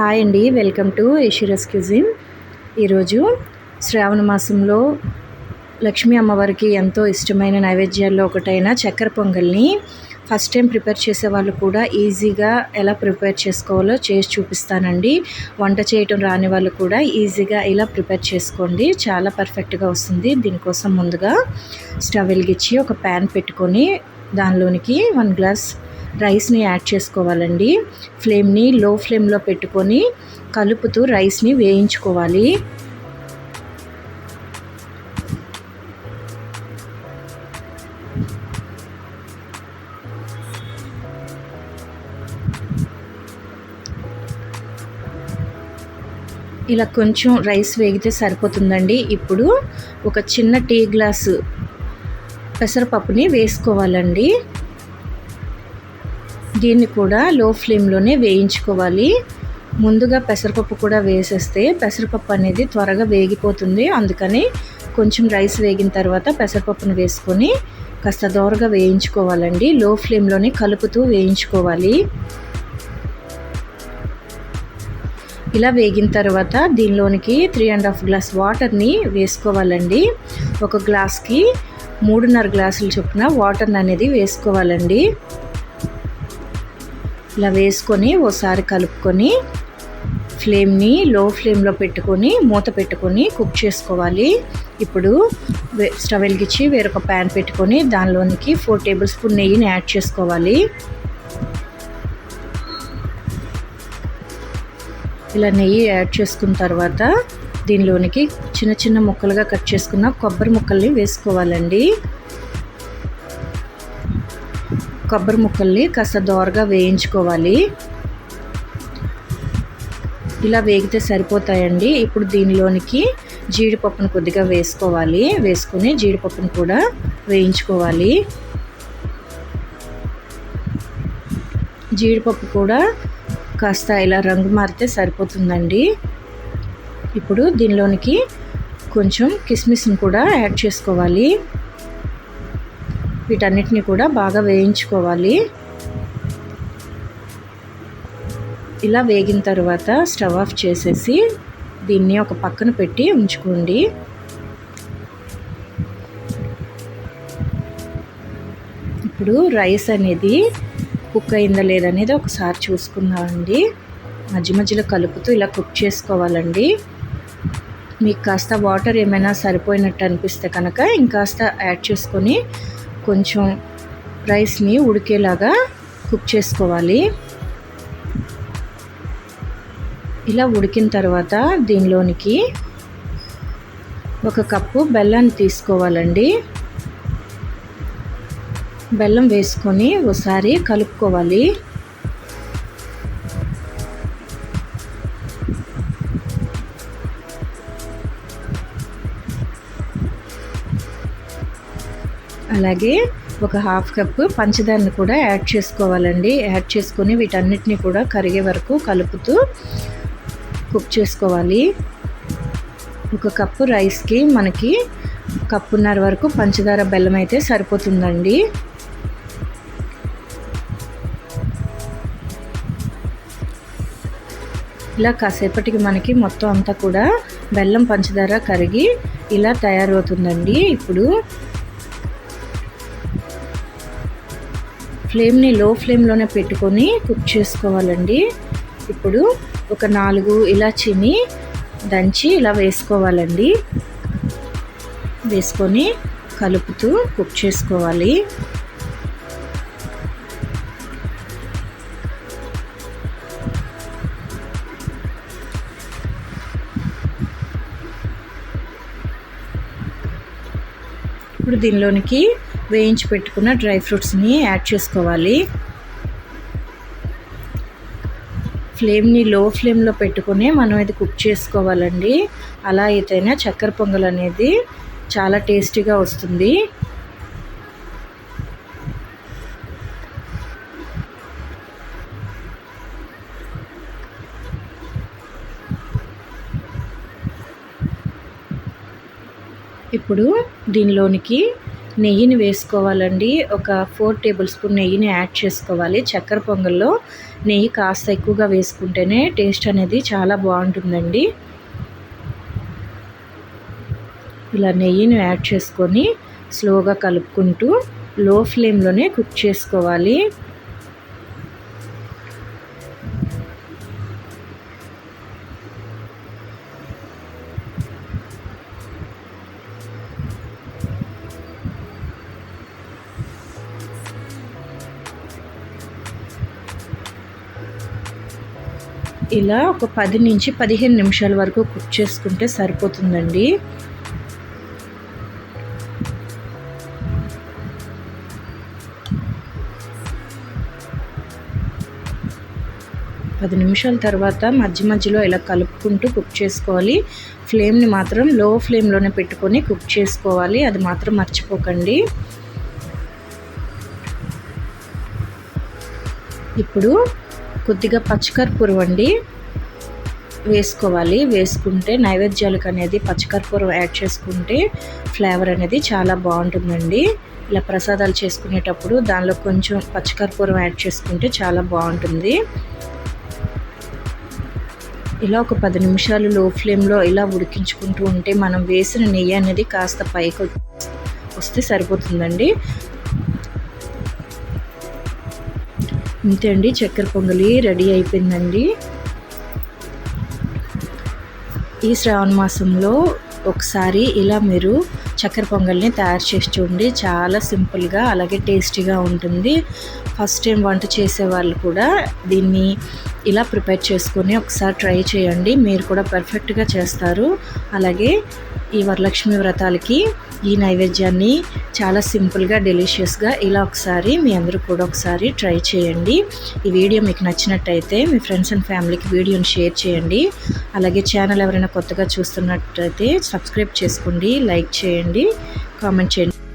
Hi అండి welcome to ఏషిరస్ cuisine ఈరోజు శ్రావణ మాసంలో లక్ష్మీ అమ్మవారికి ఎంతో ఇష్టమైన నైవేద్యాల్లో ఒకటైన చక్కెర పొంగల్ని ఫస్ట్ టైం ప్రిపేర్ చేసే వాళ్ళు కూడా ఈజీగా ఎలా ప్రిపేర్ చేసుకోవాలో చేసి చూపిస్తానండి. వంట చేయటం రాని వాళ్ళు కూడా ఈజీగా ఇలా ప్రిపేర్ చేసుకోండి. చాలా పర్ఫెక్ట్గా వస్తుంది. దీనికోసం ముందుగా స్టవ్ వెలిగించి ఒక ప్యాన్ పెట్టుకొని దానిలోనికి వన్ గ్లాస్ రైస్ని యాడ్ చేసుకోవాలండి. ఫ్లేమ్ని లో ఫ్లేమ్లో పెట్టుకొని కలుపుతూ రైస్ని వేయించుకోవాలి. ఇలా కొంచెం రైస్ వేగితే సరిపోతుందండి. ఇప్పుడు ఒక చిన్న టీ గ్లాసు పెసరపప్పుని వేసుకోవాలండి. దీన్ని కూడా లో ఫ్లేమ్లోనే వేయించుకోవాలి. ముందుగా పెసరపప్పు కూడా వేసేస్తే పెసరపప్పు అనేది త్వరగా వేగిపోతుంది. అందుకని కొంచెం రైస్ వేగిన తర్వాత పెసరపప్పును వేసుకొని కాస్త దోరగా వేయించుకోవాలండి. లో ఫ్లేమ్లోనే కలుపుతూ వేయించుకోవాలి. ఇలా వేగిన తర్వాత దీనిలోనికి త్రీ అండ్ హాఫ్ గ్లాస్ వాటర్ని వేసుకోవాలండి. ఒక గ్లాస్కి మూడున్నర గ్లాసులు చొప్పున వాటర్ని అనేది వేసుకోవాలండి. ఇలా వేసుకొని ఓసారి కలుపుకొని ఫ్లేమ్ని లో ఫ్లేమ్లో పెట్టుకొని మూత పెట్టుకొని కుక్ చేసుకోవాలి. ఇప్పుడు స్టవ్ వెలిగించి వేరొక ప్యాన్ పెట్టుకొని దానిలోనికి ఫోర్ టేబుల్ స్పూన్ నెయ్యిని యాడ్ చేసుకోవాలి. ఇలా నెయ్యి యాడ్ చేసుకున్న తర్వాత దీనిలోనికి చిన్న చిన్న ముక్కలుగా కట్ చేసుకున్న కొబ్బరి ముక్కల్ని వేసుకోవాలండి. కొబ్బరి ముక్కల్ని కాస్త దోరగా వేయించుకోవాలి. ఇలా వేగితే సరిపోతాయండి. ఇప్పుడు దీనిలోనికి జీడిపప్పును కొద్దిగా వేసుకోవాలి. వేసుకుని జీడిపప్పును కూడా వేయించుకోవాలి. జీడిపప్పు కూడా కాస్త ఇలా రంగు మారితే సరిపోతుందండి. ఇప్పుడు దీనిలోనికి కొంచెం కిస్మిస్ని కూడా యాడ్ చేసుకోవాలి. వీటన్నిటిని కూడా బాగా వేయించుకోవాలి. ఇలా వేగిన తర్వాత స్టవ్ ఆఫ్ చేసేసి దీన్ని ఒక పక్కన పెట్టి ఉంచుకోండి. ఇప్పుడు రైస్ అనేది కుక్ అయిందా లేదనేది ఒకసారి చూసుకుందామండి మధ్య మధ్యలో కలుపుతూ ఇలా కుక్ చేసుకోవాలండి. మీకు కాస్త వాటర్ ఏమైనా సరిపోయినట్టు అనిపిస్తే కనుక ఇంకాస్త యాడ్ చేసుకొని కొంచెం రైస్ని ఉడికేలాగా కుక్ చేసుకోవాలి. ఇలా ఉడికిన తర్వాత దీనిలోనికి ఒక కప్పు బెల్లాన్ని తీసుకోవాలండి. బెల్లం వేసుకొని ఒకసారి కలుపుకోవాలి. అలాగే ఒక హాఫ్ కప్ పంచదారని కూడా యాడ్ చేసుకోవాలండి. యాడ్ చేసుకొని వీటన్నిటిని కూడా కరిగే వరకు కలుపుతూ కుక్ చేసుకోవాలి. ఒక కప్పు రైస్కి మనకి కప్పున్నర వరకు పంచదార బెల్లం అయితే సరిపోతుందండి. ఇలా కాసేపటికి మనకి మొత్తం అంతా కూడా బెల్లం పంచదార కరిగి ఇలా తయారవుతుందండి. ఇప్పుడు ఫ్లేమ్ని లో ఫ్లేమ్లోనే పెట్టుకొని కుక్ చేసుకోవాలండి. ఇప్పుడు ఒక నాలుగు ఇలాచీని దంచి ఇలా వేసుకోవాలండి. వేసుకొని కలుపుతూ కుక్ చేసుకోవాలి. ఇప్పుడు దీనిలోనికి వేయించి పెట్టుకున్న డ్రై ఫ్రూట్స్ని యాడ్ చేసుకోవాలి. ఫ్లేమ్ని లో ఫ్లేమ్లో పెట్టుకుని మనం ఇది కుక్ చేసుకోవాలండి. అలా అయితేనే చక్కెర పొంగల్ అనేది చాలా టేస్టీగా వస్తుంది. ఇప్పుడు దీనిలోనికి నెయ్యిని వేసుకోవాలండి. ఒక ఫోర్ టేబుల్ స్పూన్ నెయ్యిని యాడ్ చేసుకోవాలి. చక్కెర పొంగల్లో నెయ్యి కాస్త ఎక్కువగా వేసుకుంటేనే టేస్ట్ అనేది చాలా బాగుంటుందండి. ఇలా నెయ్యిని యాడ్ చేసుకొని స్లోగా కలుపుకుంటూ లో ఫ్లేమ్లోనే కుక్ చేసుకోవాలి. ఇలా ఒక పది నుంచి పదిహేను నిమిషాల వరకు కుక్ చేసుకుంటే సరిపోతుందండి. పది నిమిషాల తర్వాత మధ్య మధ్యలో ఇలా కలుపుకుంటూ కుక్ చేసుకోవాలి. ఫ్లేమ్ని మాత్రం లో ఫ్లేమ్లోనే పెట్టుకొని కుక్ చేసుకోవాలి. అది మాత్రం మర్చిపోకండి. ఇప్పుడు కొద్దిగా పచ్చికర్పూరం అండి. వేసుకోవాలి. వేసుకుంటే నైవేద్యాలకు అనేది పచ్చికర్పూరం యాడ్ చేసుకుంటే ఫ్లేవర్ అనేది చాలా బాగుంటుందండి. ఇలా ప్రసాదాలు చేసుకునేటప్పుడు దానిలో కొంచెం పచ్చికర్పూరం యాడ్ చేసుకుంటే చాలా బాగుంటుంది. ఇలా ఒక పది నిమిషాలు లో ఫ్లేమ్లో ఇలా ఉడికించుకుంటూ ఉంటే మనం వేసిన నెయ్యి అనేది కాస్త పైకి వస్తే సరిపోతుందండి. అంతే అండి చక్కెర పొంగలి రెడీ అయిపోయిందండి. ఈ శ్రావణ మాసంలో ఒకసారి ఇలా మీరు చక్కెర పొంగల్ని తయారు చేసి చూడండి. చాలా సింపుల్గా అలాగే టేస్టీగా ఉంటుంది. ఫస్ట్ టైం వంట చేసే వాళ్ళు కూడా దీన్ని ఇలా ప్రిపేర్ చేసుకొని ఒకసారి ట్రై చేయండి. మీరు కూడా పర్ఫెక్ట్గా చేస్తారు. అలాగే ఈ వరలక్ష్మి వ్రతాలకి ఈ నైవేద్యాన్ని చాలా సింపుల్గా డెలిషియస్గా ఇలా ఒకసారి మీ అందరూ కూడా ఒకసారి ట్రై చేయండి. ఈ వీడియో మీకు నచ్చినట్టయితే మీ ఫ్రెండ్స్ అండ్ ఫ్యామిలీకి వీడియోని షేర్ చేయండి. అలాగే ఛానల్ ఎవరైనా కొత్తగా చూస్తున్నట్టయితే సబ్స్క్రైబ్ చేసుకోండి లైక్ చేయండి. కామెంట్ చేయండి.